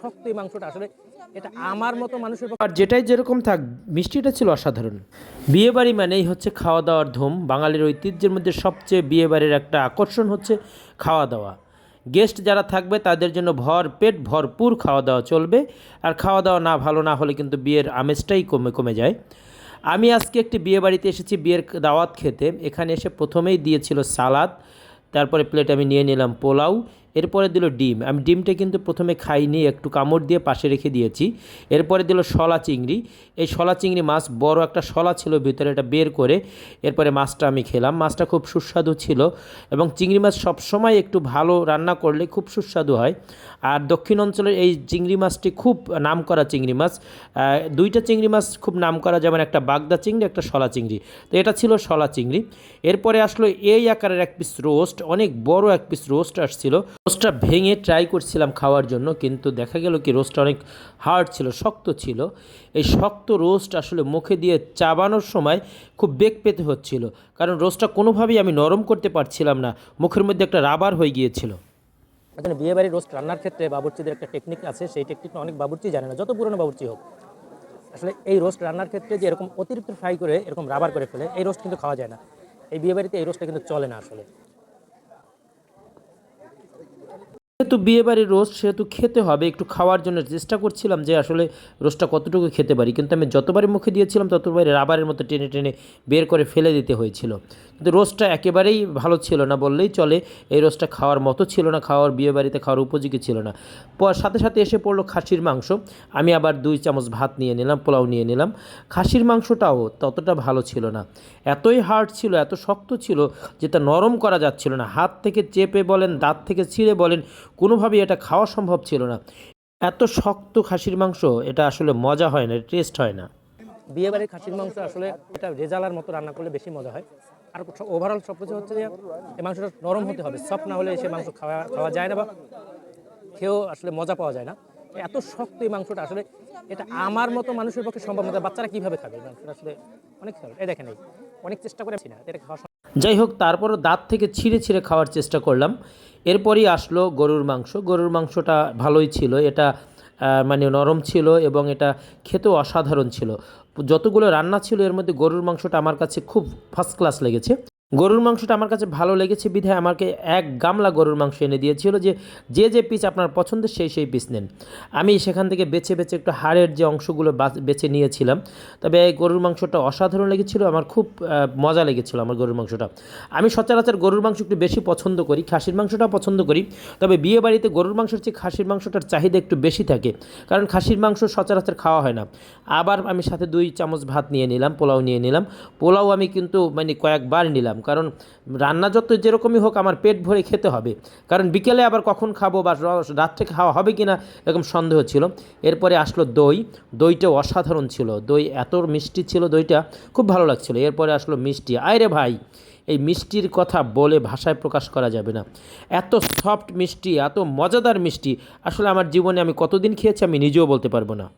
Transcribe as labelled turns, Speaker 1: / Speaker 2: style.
Speaker 1: শক্ত এই মাংসটা আসলে এটা আমার মতো মানুষের
Speaker 2: আর যেটাই যেরকম থাক, মিষ্টিটা ছিল অসাধারণ। বিয়েবাড়ি মানেই হচ্ছে খাওয়া দাওয়ার ধুম। বাঙালির ঐতিহ্যের মধ্যে সবচেয়ে বিয়েবাড়ির একটা আকর্ষণ হচ্ছে খাওয়া দাওয়া গেস্ট যারা থাকবে তাদের জন্য ভর পেট ভরপুর খাওয়া দাওয়া চলবে। আর খাওয়া দাওয়া না ভালো না হলে কিন্তু বিয়ের আমেজটাই কমে কমে যায়। আমি আজকে একটি বিয়ে বাড়িতে এসেছি বিয়ের দাওয়াত খেতে। এখানে এসে প্রথমেই দিয়েছিল সালাদ, তারপরে প্লেট আমি নিয়ে নিলাম পোলাও। এরপরে দিল ডিম। আমি ডিমটা কিন্তু প্রথমে খাইনি, একটু কামড় দিয়ে পাশে রেখে দিয়েছি। এরপরে দিল শলা চিংড়ি। এই শলা চিংড়ি মাছ বড় একটা শলা ছিল ভিতরে, এটা বের করে এরপরে মাছটা আমি খেলাম। মাছটা খুব সুস্বাদু ছিল এবং চিংড়ি মাছ সবসময় একটু ভালো রান্না করলে খুব সুস্বাদু হয়। আর দক্ষিণ অঞ্চলের এই চিংড়ি মাছটি খুব নামকরা চিংড়ি মাছ। দুইটা চিংড়ি মাছ খুব নাম করা যেমন একটা বাগদা চিংড়ি, একটা শলা চিংড়ি। তো এটা ছিল শলা চিংড়ি। এরপরে আসলো এই আকারের এক পিস রোস্ট অনেক বড় এক পিস রোস্ট আসছিল। রোস্টটা ভেঙে ট্রাই করছিলাম খাওয়ার জন্য, কিন্তু দেখা গেল কি রোস্টটা অনেক হার্ড ছিল, শক্ত ছিল। এই শক্ত রোস্ট আসলে মুখে দিয়ে চাবানোর সময় খুব বেগ পেতে হচ্ছিল, কারণ রোস্টটা কোনোভাবেই আমি নরম করতে পারছিলাম না, মুখের মধ্যে একটা রাবার হয়ে গিয়েছিল।
Speaker 1: আসলে বিয়ে বাড়ির রোস্ট রান্নার ক্ষেত্রে বাবুর্চিদের একটা টেকনিক আছে, সেই টেকনিকটা অনেক বাবুর্চি জানে না, যত পুরনো বাবুর্চি হোক। আসলে এই রোস্ট রান্নার ক্ষেত্রে যে এরকম অতিরিক্ত ফ্রাই করে এরকম রাবার করে ফেলে, এই রোস্ট কিন্তু খাওয়া যায় না। এই বিয়ে বাড়িতে এই রোস্টটা কিন্তু চলে না আসলে।
Speaker 2: যেহেতু বিয়েবাড়ির রোস্ট, সেহেতু খেতে হবে। একটু খাওয়ার জন্য চেষ্টা করছিলাম যে আসলে রোস্টটা কতটুকু খেতে পারি। কিন্তু আমি যতবারই মুখে দিয়েছিলাম, ততবারই রাবারের মতো টেনে টেনে বের করে ফেলে দিতে হয়েছিল। কিন্তু রোস্টটা একেবারেই ভালো ছিল না বললেই চলে। এই রোস্টটা খাওয়ার মতো ছিল না, খাওয়ার বিয়েবাড়িতে খাওয়ার উপযোগী ছিল না। সাথে সাথে এসে পড়ল খাসির মাংস। আমি আবার দুই চামচ ভাত নিয়ে নিলাম, পোলাও নিয়ে নিলাম। খাসির মাংসটাও ততটা ভালো ছিল না। এতই হার্ড ছিল, এত শক্ত ছিল যেটা নরম করা যাচ্ছিল না। হাত থেকে চেপে বলেন, দাঁত থেকে ছিঁড়ে বলেন, কোনোভাবেই এটা খাওয়া সম্ভব ছিল না। এত শক্ত খাসির মাংস, এটা আসলে মজা হয় না টেস্ট হয় না।
Speaker 1: বিয়ে বাড়ির খাসির মাংস আসলে এটা রেজালার মতো রান্না করলে বেশি মজা হয়। আর ওভারঅল সব কিছু হচ্ছে যে, এই মাংসটা নরম হতে হবে সফট না হলে সে মাংস খাওয়া খাওয়া যায় না বা খেয়েও আসলে মজা পাওয়া যায় না। এত শক্ত এই মাংসটা আসলে এটা আমার মতো মানুষের পক্ষে সম্ভব না বাচ্চারা কীভাবে খাবে মাংসটা আসলে অনেক এই দেখেন এই, অনেক চেষ্টা করে না, এটা খাওয়া
Speaker 2: যাই হোক তারপরও দাঁত থেকে ছিঁড়ে ছিঁড়ে খাওয়ার চেষ্টা করলাম। এরপরই আসলো গরুর মাংস। গরুর মাংসটা ভালোই ছিল, এটা মানে নরম ছিল এবং এটা খেতেও অসাধারণ ছিল। যতগুলো রান্না ছিল এর মধ্যে গরুর মাংসটা আমার কাছে খুব ফার্স্ট ক্লাস লেগেছে। গরুর মাংসটা আমার কাছে ভালো লেগেছে বিধায় আমাকে এক গামলা গরুর মাংস এনে দিয়েছিল যে যে যে পিস আপনার পছন্দের সেই সেই পিস নেন। আমি সেখান থেকে বেছে বেছে একটু হাড়ের যে অংশগুলো বাছ- নিয়েছিলাম। তবে গরুর মাংসটা অসাধারণ লেগেছিল, আমার খুব মজা লেগেছিল আমার গরুর মাংসটা। আমি সচরাচর গরুর মাংস একটু বেশি পছন্দ করি, খাসির মাংসটাও পছন্দ করি, তবে বিয়ে বাড়িতে গরুর মাংসের চেয়ে খাসির মাংসটার চাহিদা একটু বেশি থাকে, কারণ খাসির মাংস সচরাচর খাওয়া হয় না। আবার আমি সাথে দুই চামচ ভাত নিয়ে নিলাম, পোলাও নিয়ে নিলাম। পোলাও আমি কিন্তু মানে কয়েকবার নিলাম। কারণ রান্না যত যেরকমই হোক আমার পেট ভরে খেতে হবে। কারণ বিকেলে আবার কখন খাব বা রাত্রে খাওয়া হবে কি না এরকম সন্দেহ ছিল। এরপরে আসলো দই। দইটা অসাধারণ ছিল। দই এত মিষ্টি ছিল দইটা, খুব ভালো লাগছিল। এরপরে আসলো মিষ্টি। আয় ভাই, এই মিষ্টির কথা বলে ভাষায় প্রকাশ করা যাবে না। এত সফট মিষ্টি, এত মজাদার মিষ্টি। আসলে আমার জীবনে আমি কতদিন খেয়েছি আমি নিজেও বলতে পারব না।